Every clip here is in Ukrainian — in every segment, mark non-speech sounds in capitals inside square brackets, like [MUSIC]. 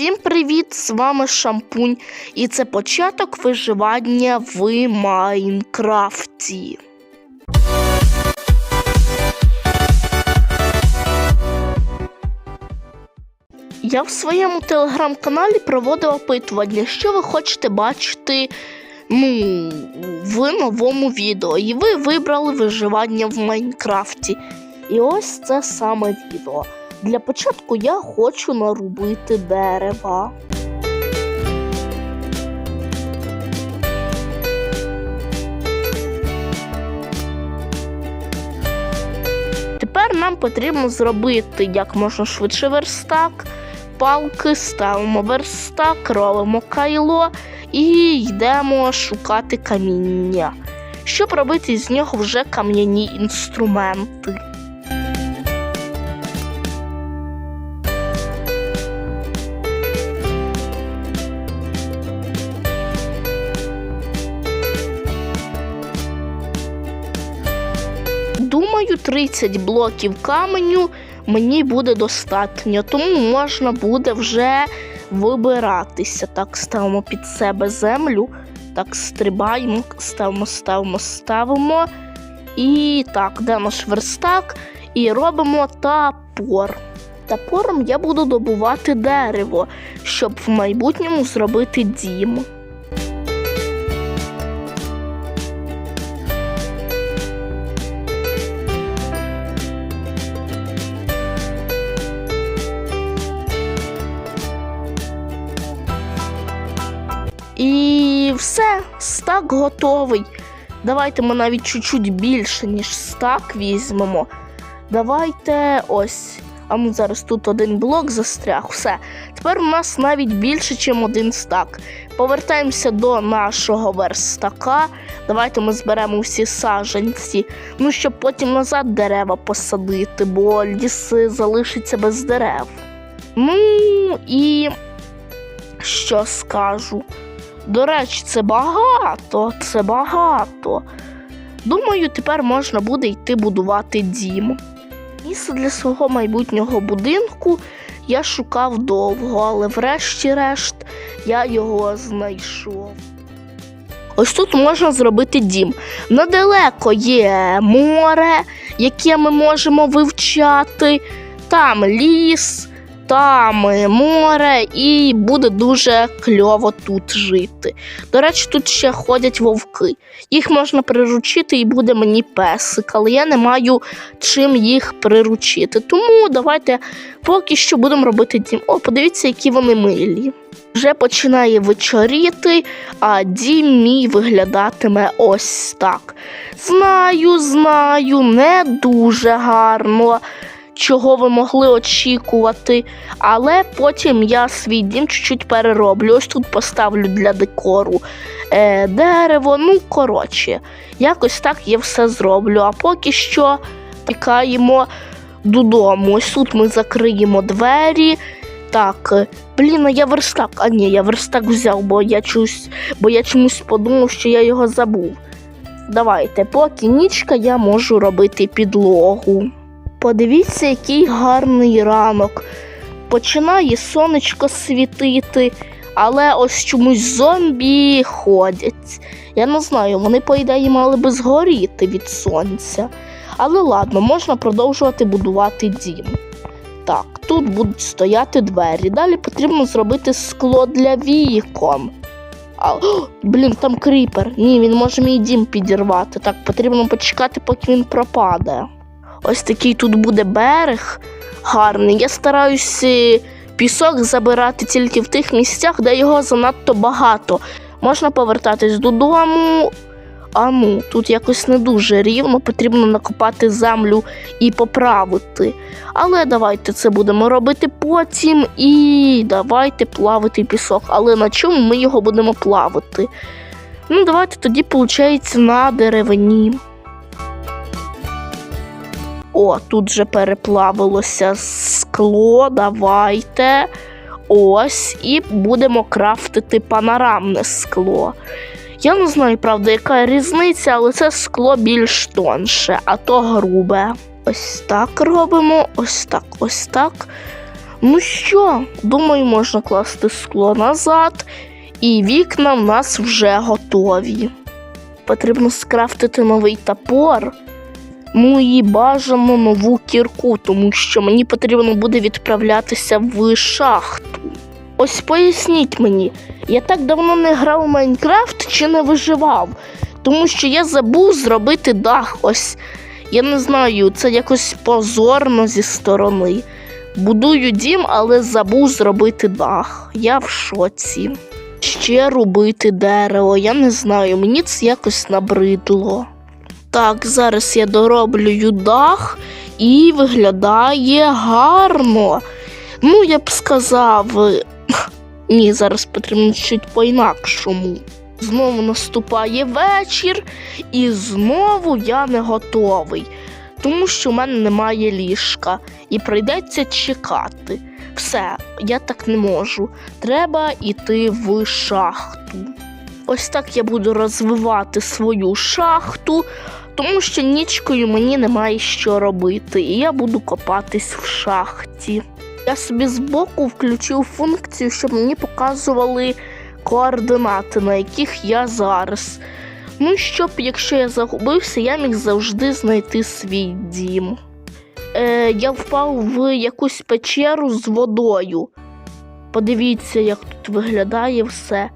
Всім привіт! З вами Шампунь, і це початок виживання в Майнкрафті. Я в своєму телеграм-каналі проводив опитування, що ви хочете бачити ну, в новому відео. І ви вибрали виживання в Майнкрафті. І ось це саме відео. Для початку я хочу нарубити дерева. Тепер нам потрібно зробити як можна швидше верстак, палки, ставимо верстак, робимо кайло і йдемо шукати каміння. Щоб робити з нього вже кам'яні інструменти. Думаю, 30 блоків каменю мені буде достатньо, тому можна буде вже вибиратися. Так, ставимо під себе землю, так стрибаємо, ставимо, ставимо, ставимо. І так, де наш верстак? І робимо тапор. Топором я буду добувати дерево, щоб в майбутньому зробити дім. І все, стак готовий. Давайте ми навіть чуть-чуть більше, ніж стак візьмемо. Давайте ось. А ну зараз тут один блок застряг. Все. Тепер у нас навіть більше, ніж один стак. Повертаємося до нашого верстака. Давайте ми зберемо всі саджанці. Ну, щоб потім назад дерева посадити, бо ліси залишаться без дерев. Ну і що скажу? До речі, це багато, це багато. Думаю, тепер можна буде йти будувати дім. Місце для свого майбутнього будинку я шукав довго, але врешті-решт я його знайшов. Ось тут можна зробити дім. Недалеко є море, яке ми можемо вивчати, там ліс, там море, і буде дуже кльово тут жити. До речі, тут ще ходять вовки. Їх можна приручити і буде мені песик, але я не маю чим їх приручити. Тому давайте поки що будемо робити дім. О, подивіться, які вони милі. Вже починає вечоріти, а дім мій виглядатиме ось так. Знаю, знаю, не дуже гарно чого ви могли очікувати. Але потім я свій дім чуть-чуть перероблю. Ось тут поставлю для декору е, дерево. Ну, коротше, якось так я все зроблю. А поки що тікаємо додому. Ось тут ми закриємо двері. Так, блін, я верстак. А ні, я верстак взяв, бо я чусь, бо я чомусь подумав, що я його забув. Давайте, поки нічка я можу робити підлогу. Подивіться, який гарний ранок. Починає сонечко світити, але ось чомусь зомбі ходять. Я не знаю, вони, по ідеї, мали би згоріти від сонця. Але ладно, можна продовжувати будувати дім. Так, тут будуть стояти двері. Далі потрібно зробити скло для вікон. А, о, блін, там кріпер. Ні, він може мій дім підірвати. Так, потрібно почекати, поки він пропаде. Ось такий тут буде берег гарний. Я стараюся пісок забирати тільки в тих місцях, де його занадто багато. Можна повертатись додому. А ну, тут якось не дуже рівно, потрібно накопати землю і поправити. Але давайте це будемо робити потім і давайте плавити пісок. Але на чому ми його будемо плавити? Ну, давайте тоді, виходить, на деревині. О, тут же переплавилося скло. Давайте. Ось, і будемо крафтити панорамне скло. Я не знаю, правда, яка різниця, але це скло більш тонше, а то грубе. Ось так робимо, ось так, ось так. Ну що, думаю, можна класти скло назад, і вікна в нас вже готові. Потрібно скрафтити новий топор. Ну і бажано нову кірку, тому що мені потрібно буде відправлятися в шахту. Ось поясніть мені, я так давно не грав у Майнкрафт чи не виживав, тому що я забув зробити дах. Ось я не знаю, це якось позорно зі сторони. Будую дім, але забув зробити дах. Я в шоці. Ще робити дерево, я не знаю, мені це якось набридло. Так, зараз я дороблюю дах і виглядає гарно. Ну, я б сказав, [LAUGHS] ні, зараз потрібно чуть по-інакшому. Знову наступає вечір, і знову я не готовий, тому що в мене немає ліжка, і прийдеться чекати. Все, я так не можу. Треба йти в шахту. Ось так я буду розвивати свою шахту, тому що нічкою мені немає що робити, і я буду копатись в шахті. Я собі збоку включив функцію, щоб мені показували координати, на яких я зараз. Ну, щоб, якщо я загубився, я міг завжди знайти свій дім. Е, я впав в якусь печеру з водою. Подивіться, як тут виглядає все.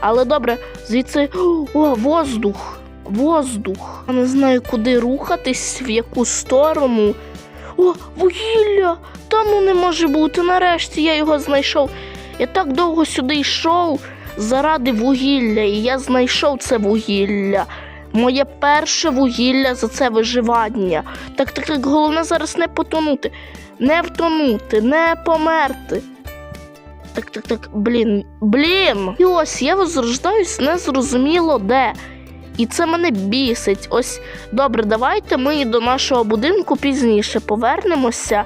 Але добре, звідси о, воздух. Воздух. Я не знаю, куди рухатись, в яку сторону. О, вугілля! Та ну не може бути. Нарешті я його знайшов. Я так довго сюди йшов заради вугілля, і я знайшов це вугілля. Моє перше вугілля за це виживання. Так, так, так, головне зараз не потонути, не втонути, не померти. Так, так, так, блін, блін. І ось я возрождаюсь незрозуміло де. І це мене бісить. Ось добре, давайте ми до нашого будинку пізніше повернемося,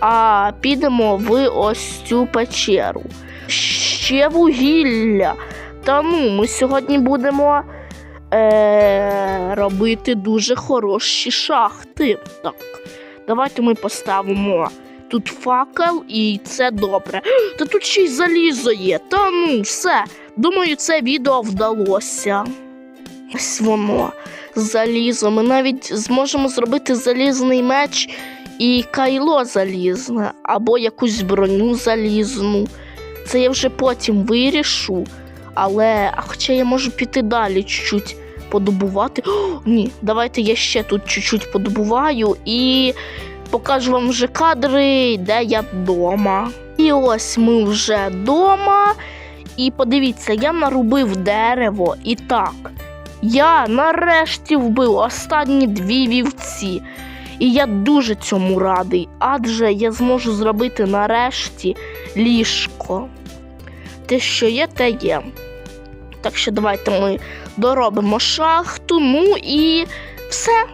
а підемо в ось цю печеру. Ще вугілля. Та ну, ми сьогодні будемо е- робити дуже хороші шахти. Так, давайте ми поставимо тут факел, і це добре. Та тут ще й залізо є. Та ну, все. Думаю, це відео вдалося. Ось воно. Залізо. Ми навіть зможемо зробити залізний меч і кайло залізне, або якусь броню залізну. Це я вже потім вирішу. Але а хоча я можу піти далі чуть-чуть подобувати. О, ні, давайте я ще тут чуть-чуть подобуваю і покажу вам вже кадри, де я вдома. І ось ми вже вдома. І подивіться, я нарубив дерево і так. Я нарешті вбив останні дві вівці. І я дуже цьому радий, адже я зможу зробити нарешті ліжко. Те, що є, те є. Так що давайте ми доробимо шахту. Ну і все.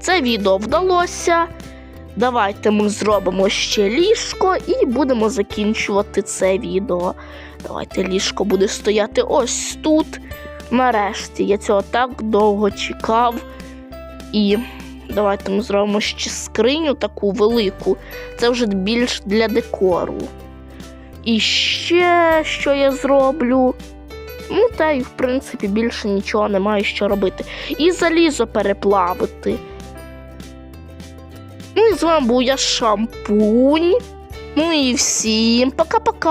Це відео вдалося. Давайте ми зробимо ще ліжко і будемо закінчувати це відео. Давайте ліжко буде стояти ось тут. Нарешті я цього так довго чекав. І давайте ми зробимо ще скриню таку велику. Це вже більш для декору. І ще що я зроблю. Ну, та й в принципі більше нічого немає що робити. І залізо переплавити. Ну і з вами був я шампунь. Ну і всім пока-пока.